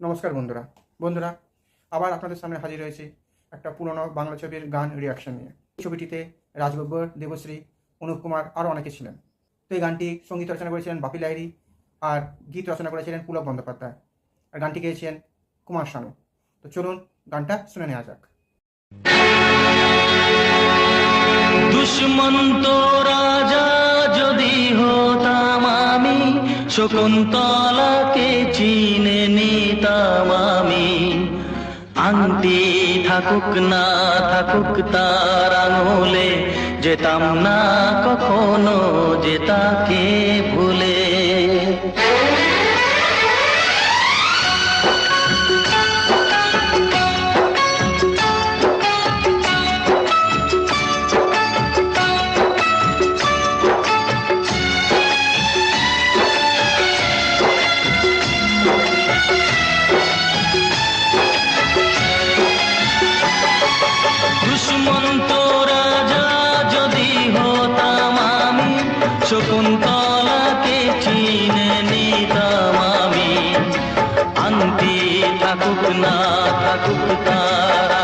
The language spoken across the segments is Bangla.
নমস্কার বন্ধুরা। বন্ধুরা, আবার আপনাদের সামনে হাজির রয়েছে একটা পুরনো বাংলা ছবির গান রিয়াকশন নিয়ে। ছবিটিতে রাজবব্বর দেবশ্রী, অনুপ কুমার আরও অনেকে ছিলেন। তো এই গানটি সংগীত রচনা করেছিলেন বাপি লাইরি আর গীত রচনা করেছিলেন পুলক বন্দ্যোপাধ্যায়। আর গানটি গেয়েছিলেন কুমার স্বামী। তো চলুন গানটা শুনে নেওয়া যাক। দুশ্মন্ত শকুন্তলাকে চিনে নিতাম আমি। আংটি থাকুক না, থাকুক তার আঙুলে, যেতাম না কখনো যে তাকে ভুলে। শকুন্তলাকে চিনে নিতাম আমি। আনতে থাকুক না থাকুক তারা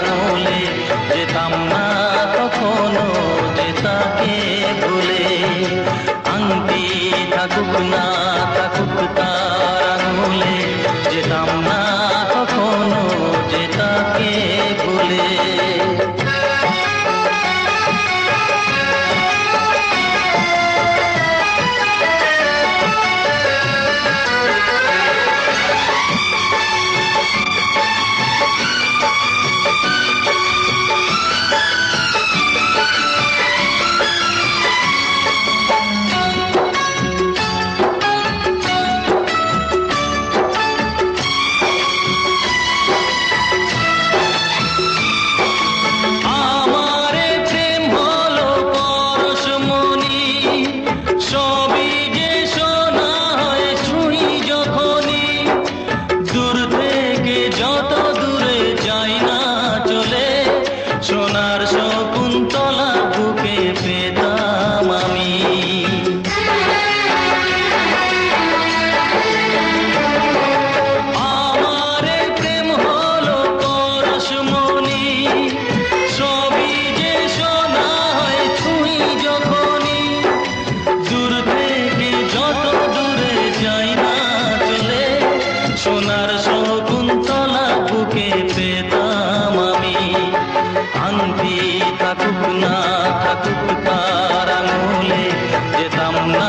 Ram Ram.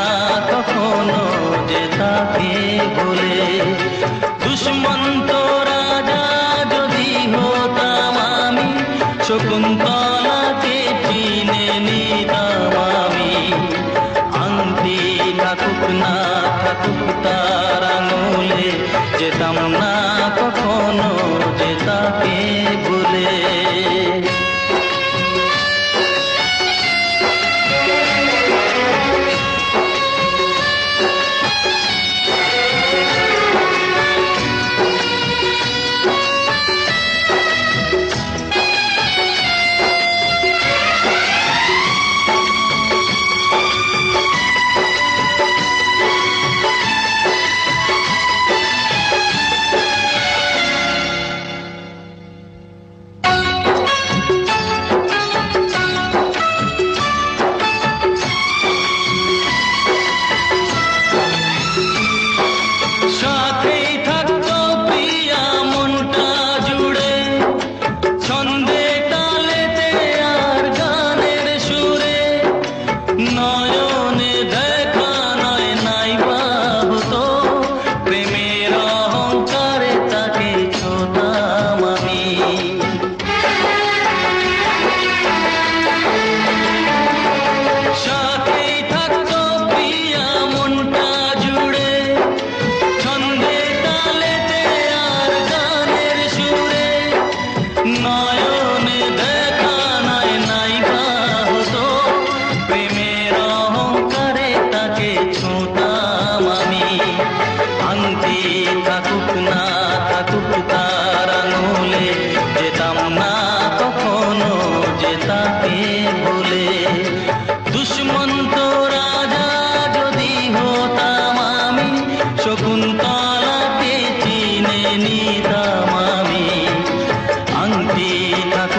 ना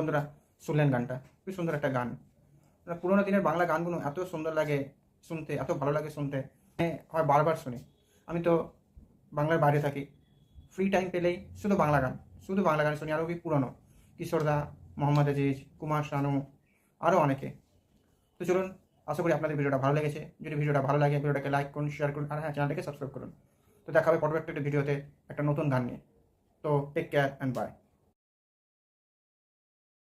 বন্ধুরা শুনলেন গানটা। খুবই সুন্দর একটা গান। পুরোনো দিনের বাংলা গানগুলো এত সুন্দর লাগে শুনতে, এত ভালো লাগে শুনতে। হয় বারবার শুনি। আমি তো বাংলার বাইরে থাকি। ফ্রি টাইম পেলেই শুধু বাংলা গান, শুধু বাংলা গান শুনি, আরও কি পুরনো। কিশোরদা মোহাম্মদ আজিজ, কুমার শানু, আরও অনেকে। তো চলুন, আশা করি আপনাদের ভিডিওটা ভালো লেগেছে। যদি ভিডিওটা ভালো লাগে, ভিডিওটাকে লাইক করুন শেয়ার করুন, আর হ্যাঁ চ্যানেলটাকে সাবস্ক্রাইব করুন। তো দেখা হবে পরবর্তী একটা ভিডিওতে একটা নতুন গান নিয়ে। তো টেক কেয়ার অ্যান্ড বাই